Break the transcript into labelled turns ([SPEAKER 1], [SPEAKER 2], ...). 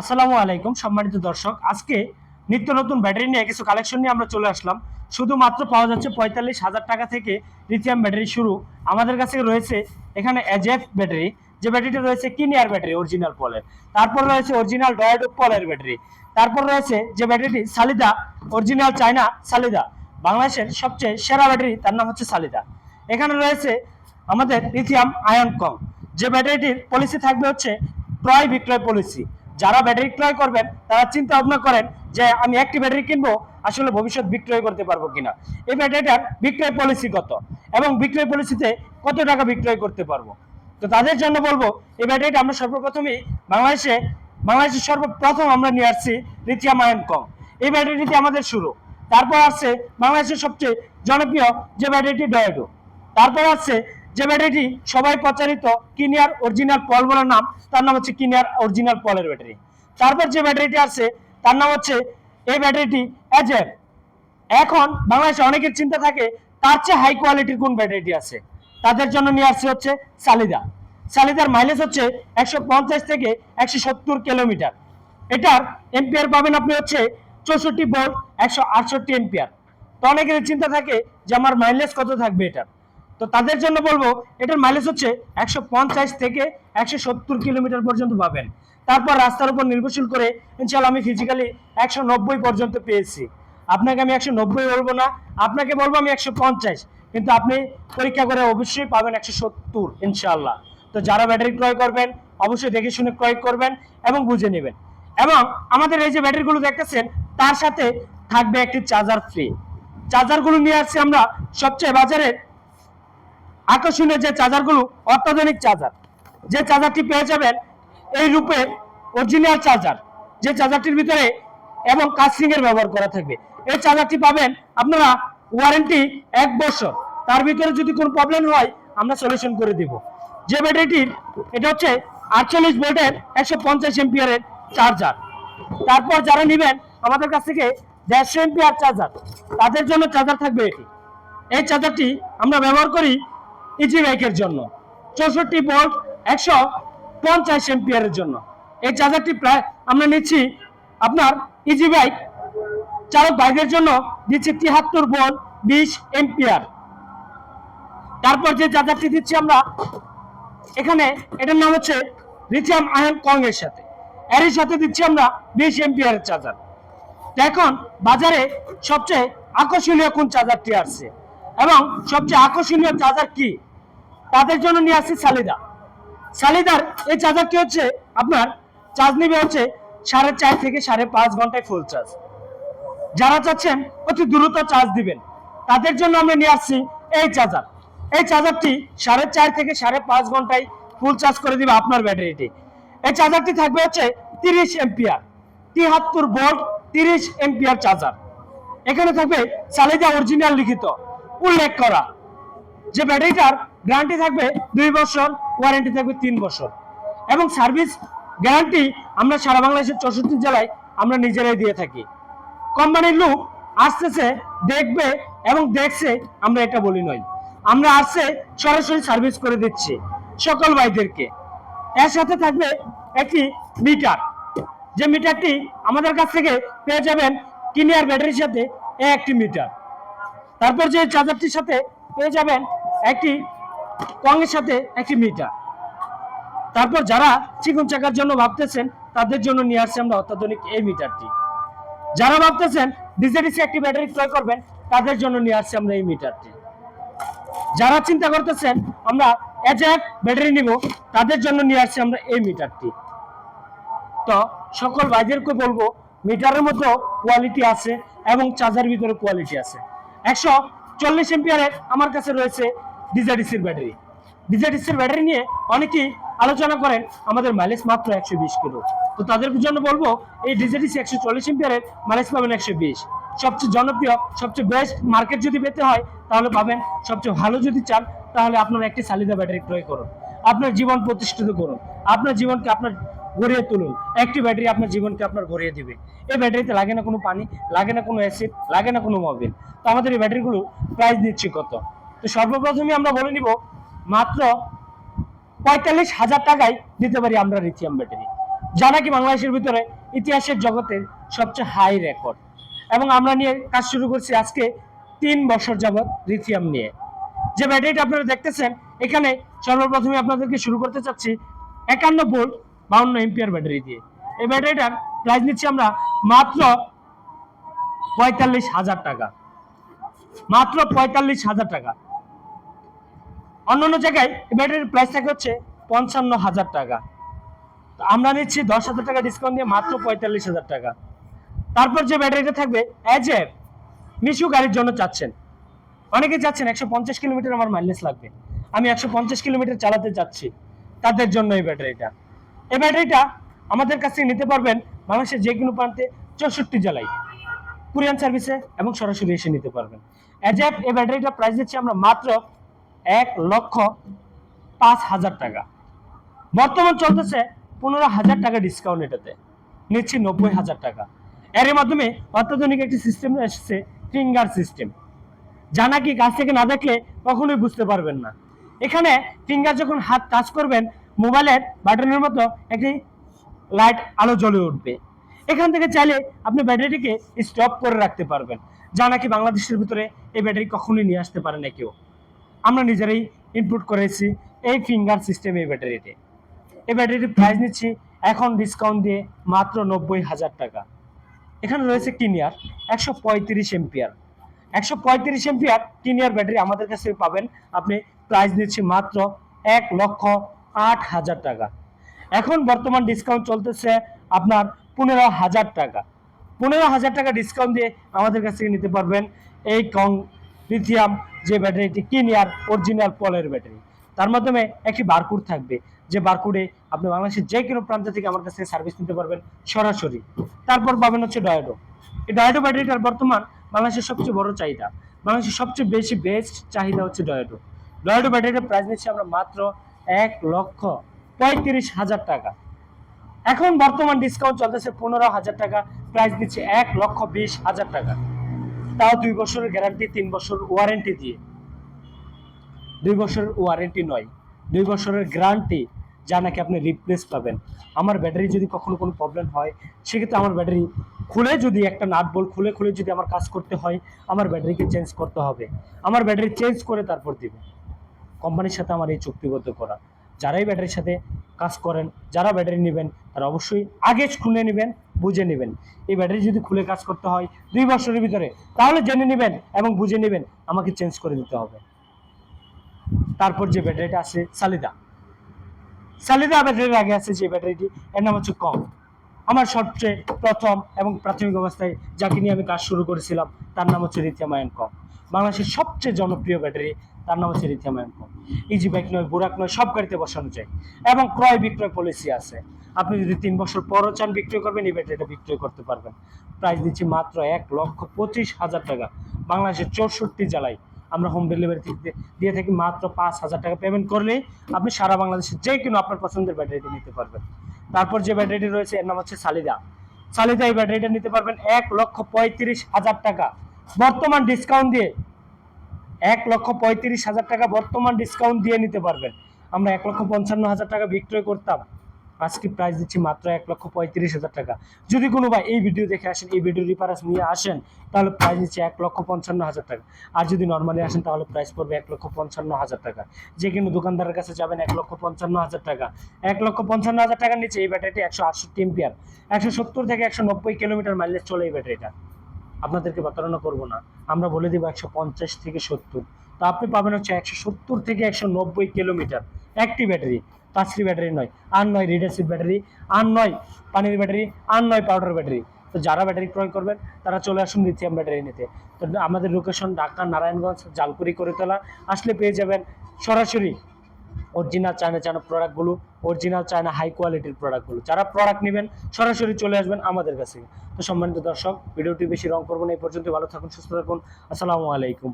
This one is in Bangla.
[SPEAKER 1] আসসালামু আলাইকুম, সম্মানিত দর্শক। আজকে নিত্য নতুন ব্যাটারি নিয়ে কিছু কালেকশন নিয়ে আমরা চলে আসলাম। শুধুমাত্র পাওয়া যাচ্ছে পঁয়তাল্লিশ হাজার টাকা থেকে লিথিয়াম ব্যাটারি শুরু। আমাদের কাছে রয়েছে এখানে এজেফ ব্যাটারি। যে ব্যাটারিটা রয়েছে কিনিয়ার ব্যাটারি অরিজিনাল পলের তারপর রয়েছে অরিজিনাল ডয়াডো পলের ব্যাটারি। তারপর রয়েছে যে ব্যাটারিটি সালিদা অরিজিনাল চায়না সালিদা বাংলাদেশের সবচেয়ে সেরা ব্যাটারি, তার নাম হচ্ছে সালিদা এখানে রয়েছে আমাদের লিথিয়াম আয়ন কম যে ব্যাটারিটির পলিসি থাকবে হচ্ছে ক্রয় বিক্রয় পলিসি যারা ব্যাটারি ক্রয় করবেন, তারা চিন্তা ভাবনা করেন যে আমি একটি ব্যাটারি কিনবো, আসলে ভবিষ্যৎ বিক্রয় করতে পারব কিনা। এই ব্যাটারিটার বিক্রয় পলিসি কত? এবং বিক্রয় পলিসিতে কত টাকা বিক্রয় করতে পারব? তো তাদের জন্য বলব, এই ব্যাটারিটা আমরা সর্বপ্রথমেই বাংলাদেশে, বাংলাদেশের সর্বপ্রথম আমরা নিয়ে আসছি লিথিয়াম আয়ন কম এই ব্যাটারিটি আমাদের শুরু। তারপর আসছে বাংলাদেশের সবচেয়ে জনপ্রিয় যে ব্যাটারিটি ডয়েডো তারপর আছে যে ব্যাটারিটি সবাই প্রচারিত কিনিয়ার অরিজিনাল পল বলার নাম, তার নাম হচ্ছে কিনিয়ার অরিজিনাল পলের ব্যাটারি। তারপর যে ব্যাটারিটি আছে, তার নাম হচ্ছে এই ব্যাটারিটি এজের এখন বাংলাদেশে অনেকের চিন্তা থাকে, তার চেয়ে হাই কোয়ালিটির কোন ব্যাটারিটি আছে? তাদের জন্য নিয়ে আসছে হচ্ছে সালিদা সালিদার মাইলেজ হচ্ছে একশো পঞ্চাশ থেকে একশো সত্তর কিলোমিটার। এটার এম্পিয়ার পাবেন আপনি হচ্ছে চৌষট্টি ভোল্ট একশো আটষট্টি এম্পিয়ার তো অনেকের চিন্তা থাকে যে আমার মাইলেজ কত থাকবে এটার? তো তাদের জন্য বলব, এটার মাইলেজ হচ্ছে একশো পঞ্চাশ থেকে একশো সত্তর কিলোমিটার পর্যন্ত পাবেন। তারপর রাস্তার উপর নির্ভরশীল করে ইনশাল্লাহ আমি ফিজিক্যালি একশো নব্বই পর্যন্ত পেয়েছি। আপনাকে আমি একশো নব্বই বলব না, আপনাকে বলব আমি একশো পঞ্চাশ, কিন্তু আপনি পরীক্ষা করে অবশ্যই পাবেন একশো সত্তর ইনশাল্লাহ তো যারা ব্যাটারি ক্রয় করবেন, অবশ্যই দেখে শুনে ক্রয় করবেন এবং বুঝে নেবেন। এবং আমাদের এই যে ব্যাটারিগুলো দেখতেছেন, তার সাথে থাকবে একটি চার্জার ফ্রি চার্জারগুলো নিয়ে আসছি আমরা সবচেয়ে বাজারের আকর্ষণীয় যে চার্জারগুলো, অত্যাধুনিক চার্জার, যে চার্জারটি পেয়ে যাবেন, এই রূপে অরিজিনাল চার্জার, যে চার্জারটির ভিতরে এবং কাস্টিং এর ব্যবহার করা থাকবে। এই চার্জারটি পাবেন আপনারা ওয়ারেন্টি এক বছর। তার ভিতরে যদি কোনো প্রবলেম হয়, আমরা সলিউশন করে দিব। যে ব্যাটারিটির এটা হচ্ছে আটচল্লিশ ভোল্টের একশো পঞ্চাশ এমপিয়ারের চার্জার। তারপর যারা নেবেন, আমাদের কাছ থেকে দেড়শো এমপিয়ার চার্জার। তাদের জন্য চার্জার থাকবে এটি। এই চার্জারটি আমরা ব্যবহার করি ইজি বাইকের জন্য। চৌষট্টি ভোল্ট একশো পঞ্চাশ এম্পিয়ারের জন্য। এই চার্জারটি প্রায় আমরা নিচ্ছি আপনার ইজি বাইক চালক বাইকের জন্য দিচ্ছি তিয়াত্তর ভোল্ট বিশ এম্পিয়ার। তারপর যে চার্জারটি দিচ্ছি আমরা, এখানে এটার নাম হচ্ছে লিথিয়াম আয়ন কং এর সাথে। এরই সাথে দিচ্ছি আমরা বিশ এম্পিয়ারের চার্জার এখন বাজারে সবচেয়ে আকর্ষণীয় কোন চার্জারটি আসছে? এবং সবচেয়ে আকর্ষণীয় চার্জার কি? তাদের জন্য নিয়ে আসছি সালিদা সালিদার এই চার্জারটি হচ্ছে আপনার চার্জ নিবে হচ্ছে সাড়ে চার থেকে সাড়ে পাঁচ ঘন্টায় ফুল চার্জ যারা চাচ্ছেন অতি দ্রুত চার্জ দিবেন, তাদের জন্য আমরা নিয়ে আসছি এই চার্জার এই চার্জারটি সাড়ে চার থেকে সাড়ে পাঁচ ঘন্টায় ফুল চার্জ করে দিবে আপনার ব্যাটারিটি এই চার্জারটি থাকবে হচ্ছে তিরিশ এম্পিয়ার তিহাত্তর ভোল্ট তিরিশ এম্পিয়ার চার্জার এখানে থাকবে চালিদা অরিজিনাল লিখিত। উল্লেখ করা। যে ব্যাটারিটার গ্যারান্টি থাকবে দুই বছর ওয়ারেন্টি থাকবে তিন বছর। এবং সার্ভিস গ্যারান্টি আমরা সারা বাংলাদেশের চৌষট্টি জেলায় আমরা নিজেরাই দিয়ে থাকি। কোম্পানির লোক আসতেছে, দেখবে এবং দেখছে আমরা এটা বলি নয় আমরা আসছে সরাসরি সার্ভিস করে দিচ্ছি সকল ভাইদেরকে। এর সাথে থাকবে একটি মিটার যে মিটারটি আমাদের কাছ থেকে পেয়ে যাবেন, কিনিয়ার ব্যাটারির সাথে একটি মিটার তারপর যে চার্জারটির সাথে পেয়ে যাবেন একটি কংয়ের সাথে একটি মিটার। তারপর যারা চিকন চাকার জন্য ভাবতেছেন, তাদের জন্য নিয়ে আসছে আমরা অত্যাধুনিক এই মিটারটি। যারা ভাবতেছেন ডিজেডিসি একটি ব্যাটারি ক্রয় করবেন, তাদের জন্য নিয়ে আসছে আমরা এই মিটারটি। যারা চিন্তা করতেছেন, আমরা এজেক ব্যাটারি নিব, তাদের জন্য নিয়ে আসছি আমরা এই মিটারটি। তো সকল ভাইদেরকে বলব, মিটারের মধ্যে কোয়ালিটি আছে এবং চার্জার ভিতরে কোয়ালিটি আছে। একশো চল্লিশ এম্পিয়ারের আমার কাছে রয়েছে ডিজাডিসির ব্যাটারি। ডিজাডিসির ব্যাটারি নিয়ে অনেকেই আলোচনা করেন, আমাদের মাইলেজ মাত্র একশো বিশ কিলো। তো তাদের জন্য বলব, এই ডিজাডিসি একশো চল্লিশ এম্পিয়ারের মাইলেজ পাবেন একশো বিশ। সবচেয়ে জনপ্রিয়, সবচেয়ে বেস্ট মার্কেট যদি পেতে হয়, তাহলে পাবেন। সবচেয়ে ভালো যদি চান, তাহলে আপনার একটি সালিদা ব্যাটারি ক্রয় করুন। আপনার জীবন প্রতিষ্ঠিত করুন। আপনার জীবনকে আপনার গড়িয়ে তুলুন। একটি ব্যাটারি আপনার জীবনকে আপনার গড়িয়ে দিবে। এই ব্যাটারিতে লাগে না কোনো পানি, লাগে না কোনো অ্যাসিড লাগে না কোনো মোবিল তো আমাদের এই ব্যাটারিগুলো প্রাইস দিচ্ছি কত? তো সর্বপ্রথমে আমরা বলে নিব, মাত্র পঁয়তাল্লিশ হাজার টাকায় দিতে পারি আমরা লিথিয়াম ব্যাটারি যা নাকি বাংলাদেশের ভিতরে ইতিহাসের জগতের সবচেয়ে হাই রেকর্ড এবং আমরা নিয়ে কাজ শুরু করছি আজকে তিন বছর যাবৎ লিথিয়াম নিয়ে। যে ব্যাটারিটা আপনারা দেখতেছেন, এখানে সর্বপ্রথমে আপনাদেরকে শুরু করতে চাচ্ছি একান্ন ভোল্ট বাউন্ন এম্পিয়ার ব্যাটারি দিয়ে। এই ব্যাটারিটার প্রাইস নিচ্ছি আমরা মাত্র পঁয়তাল্লিশ হাজার টাকা। মাত্র পঁয়তাল্লিশ হাজার টাকা। অন্যান্য জায়গায় এই ব্যাটারির প্রাইস থাকে হচ্ছে পঞ্চান্ন হাজার টাকা। আমরা নিচ্ছি দশ হাজার টাকা ডিসকাউন্ট দিয়ে মাত্র পঁয়তাল্লিশ হাজার টাকা। তারপর যে ব্যাটারিটা থাকবে অ্যাজ এ মিশু গাড়ির জন্য চাচ্ছেন। অনেকে চাচ্ছেন একশো পঞ্চাশ কিলোমিটার আমার মাইলেজ লাগবে। আমি একশো পঞ্চাশ কিলোমিটার চালাতে যাচ্ছি তাদের জন্য এই ব্যাটারিটা এই ব্যাটারিটা আমাদের কাছ নিতে পারবেন বাংলাদেশের যে কোনো প্রান্তে চৌষট্টি জেলায়। কুরিয়ান সার্ভিসে এবং সরাসরি এসে নিতে পারবেন। অ্যাজ এ এই ব্যাটারিটা প্রাইস দিচ্ছি আমরা মাত্র এক লক্ষ পাঁচ হাজার টাকা। বর্তমান চলতেছে পনেরো হাজার টাকা ডিসকাউন্ট এটাতে। নিচ্ছি নব্বই হাজার টাকা। এর মাধ্যমে অত্যাধুনিক একটি সিস্টেম এসেছে ফিঙ্গার সিস্টেম যা নাকি কাছ থেকে না দেখলে কখনোই বুঝতে পারবেন না। এখানে ফিঙ্গার যখন হাত টাচ করবেন মোবাইলের বাটনের মতো একটি লাইট আলো জ্বলে উঠবে। এখান থেকে চাইলে আপনি ব্যাটারিটিকে স্টপ করে রাখতে পারবেন। যা নাকি বাংলাদেশের ভিতরে এই ব্যাটারি কখনোই নিয়ে আসতে পারে না কেউ। আমরা নিজেরাই ইনপুট করেছি এই ফিঙ্গার সিস্টেম এই ব্যাটারিতে। এই ব্যাটারিটির প্রাইস নিচ্ছি এখন ডিসকাউন্ট দিয়ে মাত্র নব্বই হাজার টাকা। এখানে রয়েছে কিনিয়ার একশো পঁয়ত্রিশ এম্পিয়ার একশো পঁয়ত্রিশ এম্পিয়ার কিনিয়ার ব্যাটারি আমাদের কাছে পাবেন। আপনি প্রাইস নিচ্ছি মাত্র এক লক্ষ আট হাজার টাকা। এখন বর্তমান ডিসকাউন্ট চলতেছে আপনার পনেরো হাজার টাকা। পনেরো হাজার টাকা ডিসকাউন্ট দিয়ে আমাদের কাছ থেকে নিতে পারবেন এই কং লিথিয়াম যে ব্যাটারিটি কিনিয়ার অরিজিনাল পলের ব্যাটারি তার মাধ্যমে একটি বারকুড থাকবে। যে বারকুডে আপনি বাংলাদেশের যে কোনো প্রান্ত থেকে আমার কাছ থেকে সার্ভিস নিতে পারবেন সরাসরি। তারপর পাবেন হচ্ছে ডয়েডো এই ডয়েডো ব্যাটারিটার বর্তমান বাংলাদেশের সবচেয়ে বড় চাহিদা। বাংলাদেশের সবচেয়ে বেশি বেস্ট চাহিদা হচ্ছে ডয়েডো ডয়েডো ব্যাটারিটার প্রাইস নিচ্ছে আমরা মাত্র এক লক্ষ পঁয়ত্রিশ হাজার টাকা। এখন বর্তমান ডিসকাউন্ট চলতেছে পনেরো হাজার টাকা প্রাইস দিচ্ছে এক লক্ষ বিশ হাজার টাকা। তাও দুই বছরের গ্যারান্টি তিন বছর ওয়ারেন্টি দিয়ে। দুই বছরের ওয়ারেন্টি নয়, দুই বছরের গ্যারান্টি যা নাকি আপনি রিপ্লেস পাবেন। আমার ব্যাটারি যদি কখনো কোনো প্রবলেম হয়, সেক্ষেত্রে আমার ব্যাটারি খুলে যদি একটা নাট বল খুলে খুলে যদি আমার কাজ করতে হয়, আমার ব্যাটারিকে চেঞ্জ করতে হবে। আমার ব্যাটারি চেঞ্জ করে তারপর দিবে। কোম্পানির সাথে আমার এই চুক্তিবদ্ধ করা। যারাই ব্যাটারির সাথে কাজ করেন, যারা ব্যাটারি নেবেন, তারা অবশ্যই আগে খুলে নেবেন, বুঝে নেবেন। এই ব্যাটারি যদি খুলে কাজ করতে হয় দুই বছরের ভিতরে, তাহলে জেনে নেবেন এবং বুঝে নেবেন, আমাকে চেঞ্জ করে দিতে হবে। তারপর যে ব্যাটারিটা আছে, সালিদা। সালিদা ব্যাটারির আগে আছে যে ব্যাটারিটি, এর নাম হচ্ছে কম। আমার সবচেয়ে প্রথম এবং প্রাথমিক অবস্থায় যাকে নিয়ে আমি কাজ শুরু করেছিলাম, তার নাম হচ্ছে আয়ন কম। বাংলাদেশের সবচেয়ে জনপ্রিয় ব্যাটারি তার নাম হচ্ছে লিথিয়াম আয়ন ইজি বাইক নয়, বুরাক নয়, সব গাড়িতে বসানো যায়। এবং ক্রয় বিক্রয় পলিসি আছে। আপনি যদি তিন বছর পরও চান বিক্রয় করবেন এই ব্যাটারিটা বিক্রয় করতে পারবেন। প্রাইস দিচ্ছি মাত্র এক লক্ষ পঁচিশ হাজার টাকা। বাংলাদেশের চৌষট্টি জেলায় আমরা হোম ডেলিভারি দিয়ে থাকি মাত্র পাঁচ হাজার টাকা পেমেন্ট করলেই আপনি সারা বাংলাদেশের যে কোনো আপনার পছন্দের ব্যাটারিটি নিতে পারবেন। তারপর যে ব্যাটারিটি রয়েছে, এর নাম হচ্ছে সালিদা। সালিদা এই ব্যাটারিটা নিতে পারবেন এক লক্ষ পঁয়ত্রিশ হাজার টাকা। বর্তমান ডিসকাউন্ট দিয়ে এক লক্ষ পঁয়ত্রিশ হাজার টাকা বর্তমান ডিসকাউন্ট দিয়ে নিতে পারবেন। আমরা এক লক্ষ পঞ্চান্ন হাজার টাকা বিক্রয় করতাম। আজকে প্রাইস দিচ্ছি মাত্র এক লক্ষ পঁয়ত্রিশ হাজার টাকা। যদি কোনো ভাই এই ভিডিও দেখে আসেন, এই ভিডিও রিফারেন্স নিয়ে আসেন, তাহলে প্রাইস দিচ্ছি এক লক্ষ পঞ্চান্ন হাজার টাকা। আর যদি নর্মালি আসেন, তাহলে প্রাইস পড়বে এক লক্ষ পঞ্চান্ন হাজার টাকা। যে কোনো দোকানদারের কাছে যাবেন, এক লক্ষ পঞ্চান্ন হাজার টাকা। এক লক্ষ পঞ্চান্ন হাজার টাকার নিচে এই ব্যাটারিটি একশো আটষট্টি এম্পিয়ার একশো সত্তর থেকে একশো নব্বই কিলোমিটার মাইলেজ চলে এই ব্যাটারিটা। আপনাদেরকে প্রতারণা করব না। আমরা বলে দিব একশো পঞ্চাশ থেকে সত্তর। তো আপনি পাবেন হচ্ছে একশো সত্তর থেকে একশো নব্বই কিলোমিটার। একটি ব্যাটারি পাঁচটি ব্যাটারি নয়, আর নয় রিডারশিপ ব্যাটারি, আর নয় পানির ব্যাটারি, আর নয় পাউডার ব্যাটারি। তো যারা ব্যাটারি ক্রয় করবেন, তারা চলে আসুন লিথিয়াম ব্যাটারি নিতে। তো আমাদের লোকেশন ঢাকা, নারায়ণগঞ্জ জালপুরি করে তোলা আসলে পেয়ে যাবেন সরাসরি অরিজিনাল চায়না চায়না প্রোডাক্টগুলো অরিজিনাল চায়না হাই কোয়ালিটির প্রোডাক্টগুলো যারা প্রোডাক্ট নেবেন, সরাসরি চলে আসবেন আমাদের কাছে। তো সম্মানিত দর্শক, ভিডিওটি বেশি রং না, এই পর্যন্ত ভালো থাকুন, সুস্থ থাকুন। আসসালামু আলাইকুম।